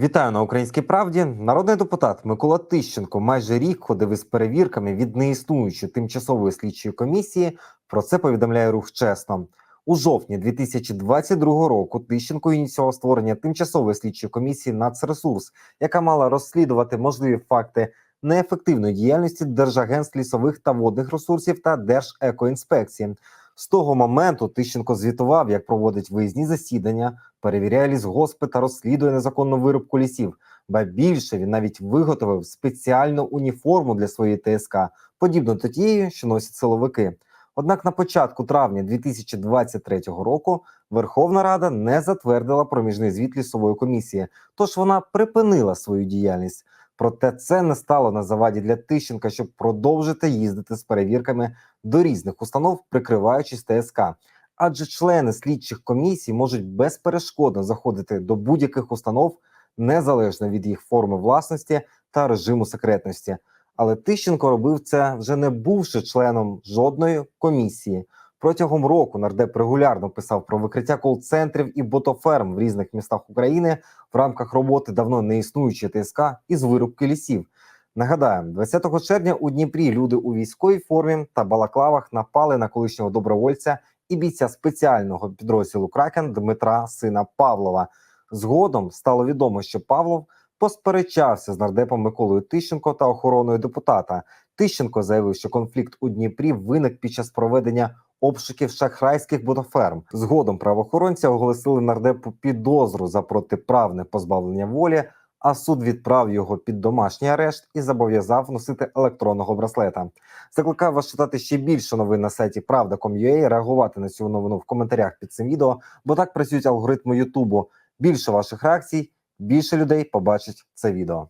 Вітаю на українській правді. Народний депутат Микола Тищенко майже рік ходив із перевірками від неіснуючої тимчасової слідчої комісії. Про це повідомляє рух чесно. У жовтні 2022 року Тищенко ініціював створення тимчасової слідчої комісії «Нацресурс», яка мала розслідувати можливі факти неефективної діяльності Держагентств лісових та водних ресурсів та Держекоінспекції. З того моменту Тищенко звітував, як проводить виїзні засідання, перевіряє лісгоспи та розслідує незаконну вирубку лісів. Ба більше він навіть виготовив спеціальну уніформу для своєї ТСК, подібну до тієї, що носять силовики. Однак на початку травня 2023 року Верховна Рада не затвердила проміжний звіт лісової комісії, тож вона припинила свою діяльність. Проте це не стало на заваді для Тищенка, щоб продовжити їздити з перевірками до різних установ, прикриваючись ТСК. Адже члени слідчих комісій можуть безперешкодно заходити до будь-яких установ незалежно від їх форми власності та режиму секретності. Але Тищенко робив це вже не бувши членом жодної комісії. Протягом року нардеп регулярно писав про викриття кол-центрів і ботоферм в різних містах України в рамках роботи давно не існуючої ТСК із вирубки лісів. Нагадаємо, 20 червня у Дніпрі люди у військовій формі та балаклавах напали на колишнього добровольця і бійця спеціального підрозділу Кракен Дмитра сина Павлова. Згодом стало відомо, що Павлов посперечався з нардепом Миколою Тищенко та охороною депутата. Тищенко заявив, що конфлікт у Дніпрі виник під час проведення обшуків шахрайських ботоферм. Згодом правоохоронці оголосили нардепу підозру за протиправне позбавлення волі. А суд відправив його під домашній арешт і зобов'язав носити електронного браслета. Закликаю вас читати ще більше новин на сайті Правда.com.ua, реагувати на цю новину в коментарях під цим відео, бо так працюють алгоритми Ютубу. Більше ваших реакцій, більше людей побачить це відео.